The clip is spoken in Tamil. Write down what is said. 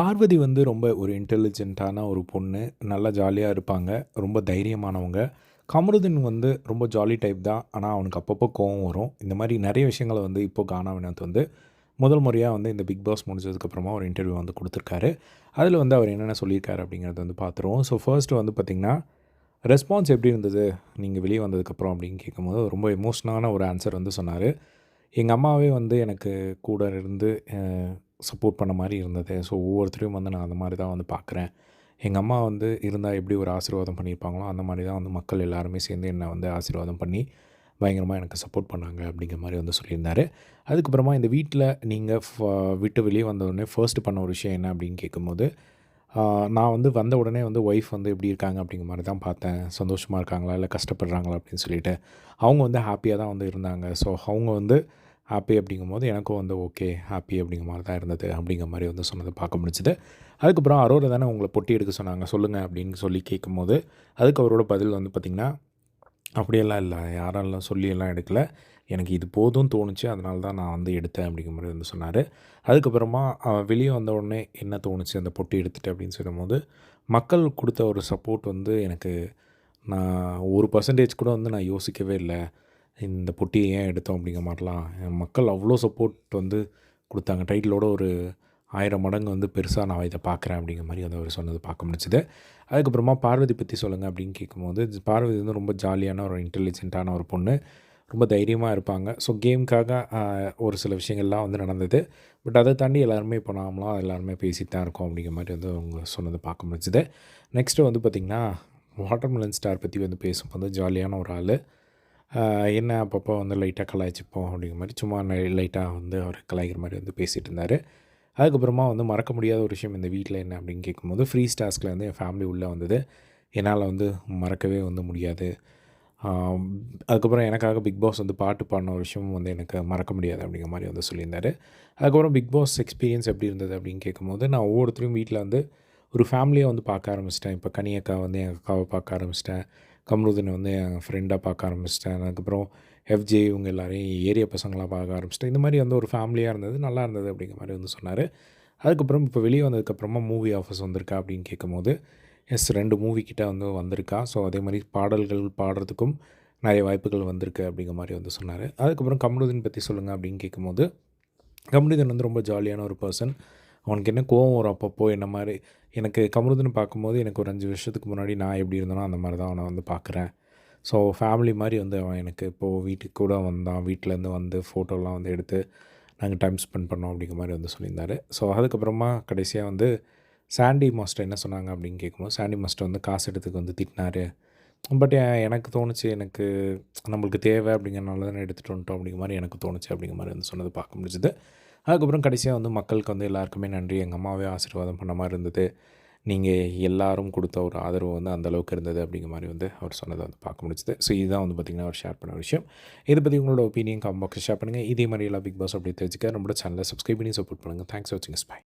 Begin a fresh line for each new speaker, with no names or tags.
பார்வதி வந்து ரொம்ப ஒரு இன்டெலிஜென்ட்டான ஒரு பொண்ணு. நல்லா ஜாலியாக இருப்பாங்க. ரொம்ப தைரியமானவங்க. கமருதீன் வந்து ரொம்ப ஜாலி டைப் தான். ஆனால் அவனுக்கு அப்பப்போ கோவம் வரும். இந்த மாதிரி நிறைய விஷயங்கள வந்து இப்போ கானா வினோத் வந்து முதல் முறையாக வந்து இந்த பிக் பாஸ் முடிஞ்சதுக்கப்புறமா ஒரு இன்டர்வியூ வந்து கொடுத்துருக்காரு அதில் வந்து அவர் என்னென்ன சொல்லியிருக்காரு அப்படிங்கிறத வந்து பார்த்துருவோம். ஸோ ஃபர்ஸ்ட் வந்து பார்த்திங்கன்னா ரெஸ்பான்ஸ் எப்படி இருந்தது? நீங்கள் வெளியே வந்ததுக்கப்புறம் அப்படின்னு கேட்கும்போது, ரொம்ப எமோஷனான ஒரு ஆன்சர் வந்து சொன்னார் எங்கள் அம்மாவே வந்து எனக்கு கூட இருந்து சப்போர்ட் பண்ண மாதிரி இருந்தது. ஸோ ஒவ்வொருத்தரையும் வந்து நான் அந்த மாதிரி தான் வந்து பார்க்குறேன். எங்கள் அம்மா வந்து இருந்தால் எப்படி ஒரு ஆசீர்வாதம் பண்ணியிருப்பாங்களோ, அந்த மாதிரி தான் வந்து மக்கள் எல்லாருமே சேர்ந்து என்னை வந்து ஆசீர்வாதம் பண்ணி, பயங்கரமாக எனக்கு சப்போர்ட் பண்ணாங்க அப்படிங்கிற மாதிரி வந்து சொல்லியிருந்தாரு. அதுக்கப்புறமா இந்த வீட்டில் நீங்கள் ஃப விட்டு வெளியே வந்தவுடனே ஃபர்ஸ்ட் பண்ண ஒரு விஷயம் என்ன அப்படின்னு கேட்கும்போது, நான் வந்து வந்த உடனே வந்து ஒய்ஃப் வந்து எப்படி இருக்காங்க அப்படிங்கிற மாதிரி தான் பார்த்தேன். சந்தோஷமாக இருக்காங்களா? இல்லை கஷ்டப்படுறாங்களா? அப்படின்னு சொல்லிட்டு. அவங்க வந்து ஹாப்பியாக தான் வந்து இருந்தாங்க. ஸோ அவங்க வந்து ஹாப்பி அப்படிங்கும்போது எனக்கும் வந்து ஓகே, ஹாப்பி அப்படிங்கிற மாதிரி தான் இருந்தது. அப்படிங்கிற மாதிரி வந்து சொன்னதை பார்க்க முடிஞ்சுது. அதுக்கப்புறம் அரோரை தானே உங்களை பொட்டி எடுக்க சொன்னாங்க. சொல்லுங்கள் அப்படின்னு சொல்லி கேட்கும்போது, அதுக்கு அவரோட பதில் வந்து பார்த்திங்கன்னா அப்படியெல்லாம் இல்லை யாரெல்லாம் சொல்லியெல்லாம் எடுக்கல. எனக்கு இது போதும் தோணுச்சு. அதனால தான் நான் வந்து எடுத்தேன் அப்படிங்கிற மாதிரி வந்து சொன்னார் அதுக்கப்புறமா அவன் வெளியே வந்த உடனே என்ன தோணுச்சு அந்த பொட்டி எடுத்துகிட்டு அப்படின்னு சொல்லும்போது, மக்கள் கொடுத்த ஒரு சப்போர்ட் வந்து எனக்கு நான் ஒரு பர்சன்டேஜ் கூட வந்து நான் யோசிக்கவே இல்லை இந்த பொட்டியை ஏன் எடுத்தோம் அப்படிங்கிற மாதிரிலாம் மக்கள் அவ்வளோ சப்போர்ட் வந்து கொடுத்தாங்க டைட்டிலோட ஒரு ஆயிரம் மடங்கு வந்து பெருசாக நான் இதை பார்க்குறேன் அப்படிங்கிற மாதிரி வந்து அவர் சொன்னது பார்க்க முடிஞ்சுது. அதுக்கப்புறமா பார்வதி பற்றி சொல்லுங்கள் அப்படின்னு கேட்கும்போது, பார்வதி வந்து ரொம்ப ஜாலியான ஒரு இன்டெலிஜென்ட்டான ஒரு பொண்ணு. ரொம்ப தைரியமாக இருப்பாங்க. ஸோ கேமுக்காக ஒரு சில விஷயங்கள்லாம் வந்து நடந்தது. பட் அதை தாண்டி எல்லாருமே இப்போ நாமலாம் எல்லாருமே பேசிட்டு தான் இருக்கோம் அப்படிங்கிற மாதிரி வந்து அவங்க சொன்னது பார்க்க முடிஞ்சுது. நெக்ஸ்ட்டு வந்து பார்த்தீங்கன்னா, வாட்டர்மெலன் ஸ்டார் பற்றி வந்து பேசும்போது ஜாலியான ஒரு ஆள் என்ன அப்பப்போ வந்து லைட்டாக கலாய்ச்சிப்போம் அப்படிங்கிற மாதிரி சும்மா லைட்டாக வந்து அவர் கலாய்க்கிற மாதிரி வந்து பேசிகிட்டு இருந்தார் அதுக்கப்புறமா வந்து மறக்க முடியாத ஒரு விஷயம் இந்த வீட்டில் என்ன அப்படின்னு கேட்கும்போது, ஃப்ரீ ஸ்டாஸ்கில் வந்து என் ஃபேமிலி உள்ளே வந்தது. என்னால் வந்து மறக்கவே வந்து முடியாது. அதுக்கப்புறம் எனக்காக பிக் பாஸ் வந்து பாட்டு பாடின ஒரு விஷயமும் வந்து எனக்கு மறக்க முடியாது அப்படிங்கிற மாதிரி வந்து சொல்லியிருந்தார் அதுக்கப்புறம் பிக் பாஸ் எக்ஸ்பீரியன்ஸ் எப்படி இருந்தது அப்படின்னு கேட்கும்போது, நான் ஒவ்வொருத்தரையும் வீட்டில் வந்து ஒரு ஃபேமிலியை வந்து பார்க்க ஆரம்பிச்சிட்டேன் இப்போ கனி அக்கா வந்து என் அக்காவை பார்க்க ஆரம்பிச்சிட்டேன் கமருதீன் வந்து என் ஃப்ரெண்டாக பார்க்க ஆரம்பிச்சிட்டேன் அதுக்கப்புறம் எஃப்ஜே இவங்க எல்லாரையும் ஏரியா பசங்களாக பார்க்க ஆரம்பிச்சிட்டேன் இந்த மாதிரி வந்து ஒரு ஃபேமிலியாக இருந்தது. நல்லா இருந்தது அப்படிங்கிற மாதிரி வந்து சொன்னார் அதுக்கப்புறம் இப்போ வெளியே வந்ததுக்கப்புறமா மூவி ஆஃபர்ஸ் வந்திருக்கா அப்படின்னு கேட்கும்போது, எஸ் ரெண்டு மூவி கிட்டே வந்து வந்திருக்கா. ஸோ அதே மாதிரி பாடல்கள் பாடுறதுக்கும் நிறைய வாய்ப்புகள் வந்திருக்கு அப்படிங்கிற மாதிரி வந்து சொன்னார் அதுக்கப்புறம் கமருதீன் பற்றி சொல்லுங்கள் அப்படின்னு கேட்கும்போது, கமருதீன் வந்து ரொம்ப ஜாலியான ஒரு பர்சன் அவனுக்கு என்ன கோவம் வரும் அப்பப்போ என்ன மாதிரி எனக்கு கமருதுன்னு பார்க்கும்போது எனக்கு ஒரு அஞ்சு வருஷத்துக்கு முன்னாடி நான் எப்படி இருந்தேனோ அந்த மாதிரி தான் அவனை வந்து பார்க்குறேன். ஸோ ஃபேமிலி மாதிரி வந்து அவன் எனக்கு இப்போது வீட்டுக்கு கூட வந்தான். வீட்டிலேருந்து வந்து ஃபோட்டோலாம் வந்து எடுத்து நாங்கள் டைம் ஸ்பெண்ட் பண்ணோம் அப்படிங்கிற மாதிரி வந்து சொல்லியிருந்தாரு. ஸோ அதுக்கப்புறமா கடைசியாக வந்து சாண்டி மாஸ்டர் என்ன சொன்னாங்க அப்படின்னு கேட்கும்போது, சாண்டி மாஸ்டர் வந்து காசு எடுத்துக்கு வந்து திட்டினார் பட் எனக்கு தோணுச்சு எனக்கு நம்மளுக்கு தேவை அப்படிங்கிறனால தான் எடுத்துகிட்டு வந்துட்டோம் அப்படிங்கிற மாதிரி எனக்கு தோணுச்சு அப்படிங்கிற மாதிரி வந்து சொன்னது பார்க்க முடிஞ்சுது. அதுக்கப்புறம் கடைசியாக வந்து மக்களுக்கு வந்து எல்லாருக்குமே நன்றி. எங்கள் அம்மாவே ஆசீர்வாதம் பண்ண மாதிரி இருந்தது. நீங்கள் எல்லாரும் கொடுத்த ஒரு ஆதரவு வந்து அந்தளவுக்கு இருந்தது அப்படிங்கிற மாதிரி வந்து அவர் சொன்னதை வந்து பார்க்க முடிஞ்சுது. ஸோ இதுதான் வந்து பார்த்தீங்கன்னா, அவர் ஷேர் பண்ண விஷயம். இதை பற்றி உங்களோட ஒப்பீனியன் காம்பாக்ஸ் ஷேர் பண்ணுங்க. இதே மாதிரி எல்லா பிக் பாஸ் அப்படி தெரிஞ்சுக்க நம்மளோட சேனல சப்ஸ்கிரைப் பண்ணி சப்போர்ட் பண்ணுங்க. தேங்க்ஸ் வாட்சிங் ஸ்பை